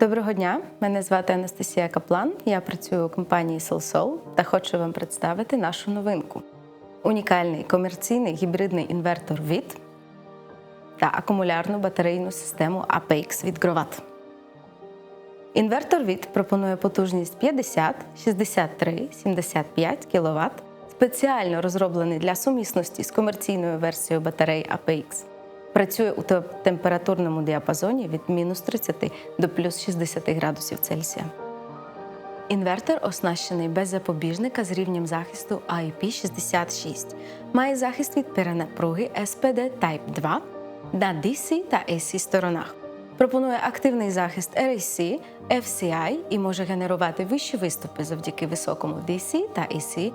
Доброго дня, мене звати Анастасія Каплан. Я працюю у компанії SoulSoul та хочу вам представити нашу новинку: унікальний комерційний гібридний інвертор від та акумулярну батарейну систему APX від Grovat. Інвертор від пропонує потужність 50, 63, 75 кВт, спеціально розроблений для сумісності з комерційною версією батарей APX. Працює у температурному діапазоні від мінус 30 до плюс 60 градусів Цельсія. Інвертор оснащений без запобіжника з рівнем захисту IP66. Має захист від перенапруги SPD Type 2 на DC та AC сторонах. Пропонує активний захист RAC, FCI і може генерувати вищі виступи завдяки високому DC та AC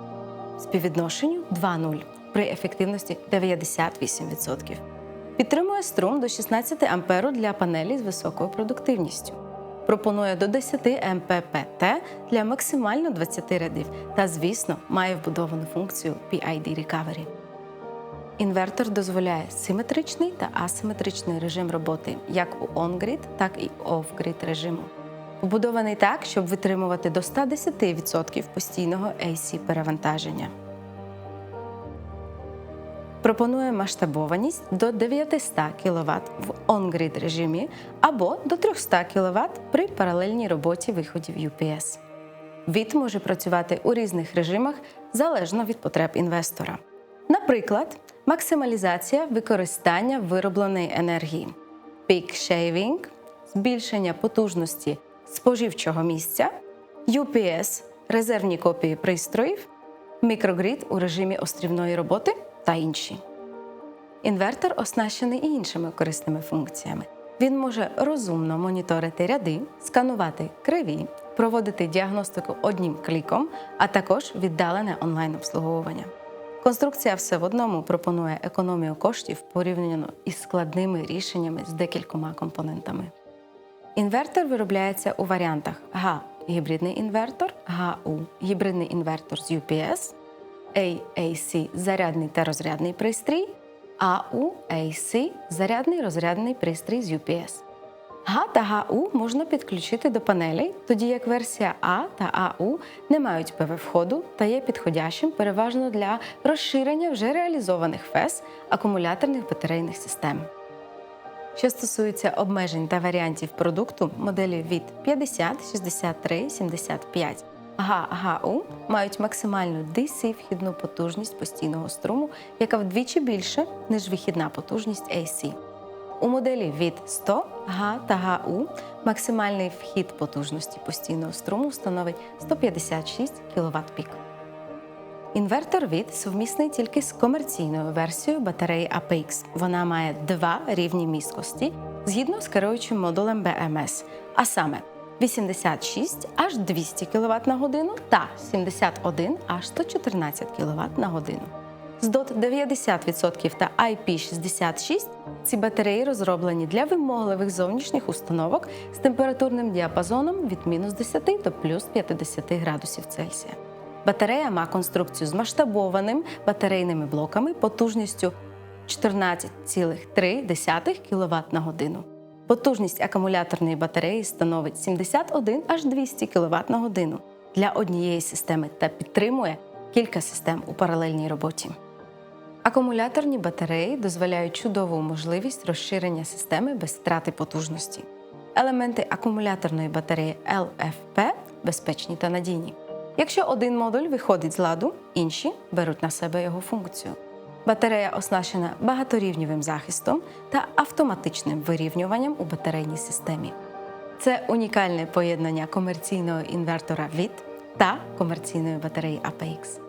співвідношенню 2.0 при ефективності 98%. Підтримує струм до 16 амперу для панелі з високою продуктивністю. Пропонує до 10 МППТ для максимально 20 рядів та, звісно, має вбудовану функцію PID Recovery. Інвертор дозволяє симетричний та асиметричний режим роботи як у on-grid, так і off-grid режиму. Побудований так, щоб витримувати до 110% постійного AC перевантаження. Пропонує масштабованість до 900 кВт в on-grid режимі або до 300 кВт при паралельній роботі виходів UPS. Від може працювати у різних режимах залежно від потреб інвестора. Наприклад, максималізація використання виробленої енергії, peak shaving – збільшення потужності споживчого місця, UPS – резервні копії пристроїв, мікрогрід у режимі острівної роботи та інші. Інвертор оснащений і іншими корисними функціями. Він може розумно моніторити ряди, сканувати криві, проводити діагностику одним кліком, а також віддалене онлайн-обслуговування. Конструкція все в одному пропонує економію коштів порівняно із складними рішеннями з декількома компонентами. Інвертор виробляється у варіантах ГА гібридний інвертор, ГАУ гібридний інвертор з UPS, AAC зарядний та розрядний пристрій, AC зарядний розрядний пристрій з UPS. ГА та ГАУ можна підключити до панелей, тоді як версія А та АУ не мають ПВ входу та є підходящим переважно для розширення вже реалізованих ФЕС акумуляторних батарейних систем. Що стосується обмежень та варіантів продукту, моделі від 50, 63, 75 га мають максимальну DC вхідну потужність постійного струму, яка вдвічі більше, ніж вихідна потужність AC. У моделі від 100 га та ГАУ максимальний вхід потужності постійного струму становить 156 кВт пік. Інвертор від сумісний тільки з комерційною версією батареї APX. Вона має два рівні місткості згідно з керуючим модулем BMS, а саме 86 аж 200 кВт на годину та 71 аж 114 кВт на годину. З DOT 90% та IP66 ці батареї розроблені для вимогливих зовнішніх установок з температурним діапазоном від мінус 10 до плюс 50 градусів Цельсія. Батарея має конструкцію з масштабованим батарейними блоками потужністю 14,3 кВт на годину. Потужність акумуляторної батареї становить 71 аж 200 кВт на годину для однієї системи та підтримує кілька систем у паралельній роботі. Акумуляторні батареї дозволяють чудову можливість розширення системи без втрати потужності. Елементи акумуляторної батареї LFP безпечні та надійні. Якщо один модуль виходить з ладу, інші беруть на себе його функцію. Батарея оснащена багаторівнівим захистом та автоматичним вирівнюванням у батарейній системі. Це унікальне поєднання комерційного інвертора від та комерційної батареї APX.